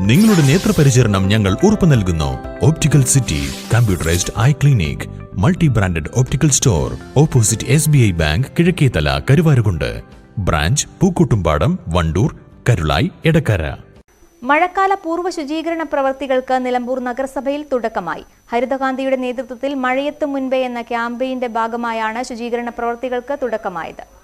നിങ്ങളുടെ നേത്രപരിചരണം ഞങ്ങൾ ഉറപ്പു നൽകുന്നു. Optical city computerised eye clinic multi branded optical store opposite S B I bank Kizhakkethala Karuvarakundu branch Pookkottumpadam Wandoor Karulai Edakkara മഴക്കാല പൂർവ ശുചീകരണ പ്രവർത്തികൾക്ക് നിലമ്പൂർ നഗരസഭയിൽ തുടക്കമായി. ഹരിതകാന്തിയുടെ നേതൃത്വത്തിൽ മഴയെത്തും മുൻപേ എന്ന ക്യാമ്പയിന്റെ ഭാഗമായാണ് ശുചീകരണ പ്രവർത്തികൾക്ക് തുടക്കമായത്.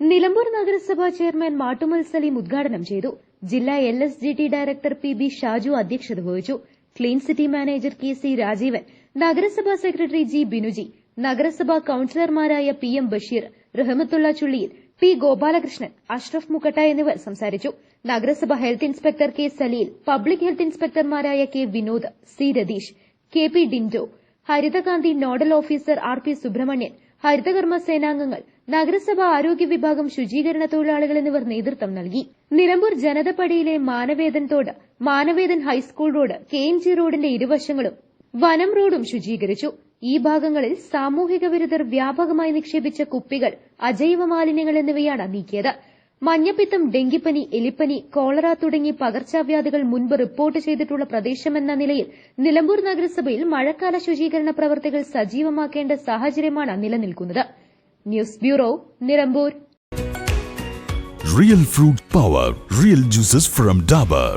നിലമ്പൂർ നഗരസഭാ ചെയർമാൻ മാട്ടുമൽ സലീം ഉദ്ഘാടനം ചെയ്തു. ജില്ലാ L S G T director P B Shaju അധ്യക്ഷത വഹിച്ചു. Clean city manager K C Rajeevan നഗരസഭാ സെക്രട്ടറി ജി ബിനുജി നഗരസഭാ കൌൺസിലർമാരായ P M Basheer Rahmathulla Chulliyil P Gopalakrishnan Ashraf Mukkatta എന്നിവർ സംസാരിച്ചു. നഗരസഭ health inspector K Saleel public health ഇൻസ്പെക്ടർമാരായ K Vinod C Ratheesh K P Dindo ഹരിതകാന്തി nodal officer R P Subramanian ഹരിതകർമ്മ സേനാംഗങ്ങൾ നഗരസഭ ആരോഗ്യ വിഭാഗം ശുചീകരണ തൊഴിലാളികൾ എന്നിവർ നേതൃത്വം നൽകി. നിലമ്പൂർ ജനതപടിയിലെ മാനവേദൻ തോട് Manavedan high school road K M G റോഡിന്റെ ഇരുവശങ്ങളും വനം റോഡും ശുചീകരിച്ചു. ഈ ഭാഗങ്ങളിൽ സാമൂഹിക വിരുദ്ധർ വ്യാപകമായി നിക്ഷേപിച്ച കുപ്പികൾ അജൈവ മാലിന്യങ്ങൾ എന്നിവയാണ് നീക്കിയത്. മഞ്ഞപ്പിത്തം ഡെങ്കിപ്പനി എലിപ്പനി കോളറ തുടങ്ങി പകർച്ചവ്യാധികൾ മുൻപ് റിപ്പോർട്ട് ചെയ്തിട്ടുള്ള പ്രദേശമെന്ന നിലയിൽ നിലമ്പൂർ നഗരസഭയിൽ മഴക്കാല ശുചീകരണ പ്രവർത്തികൾ സജീവമാക്കേണ്ട സാഹചര്യമാണ് നിലനിൽക്കുന്നത്. News bureau Nilambur. Real fruit power real juices from Dabur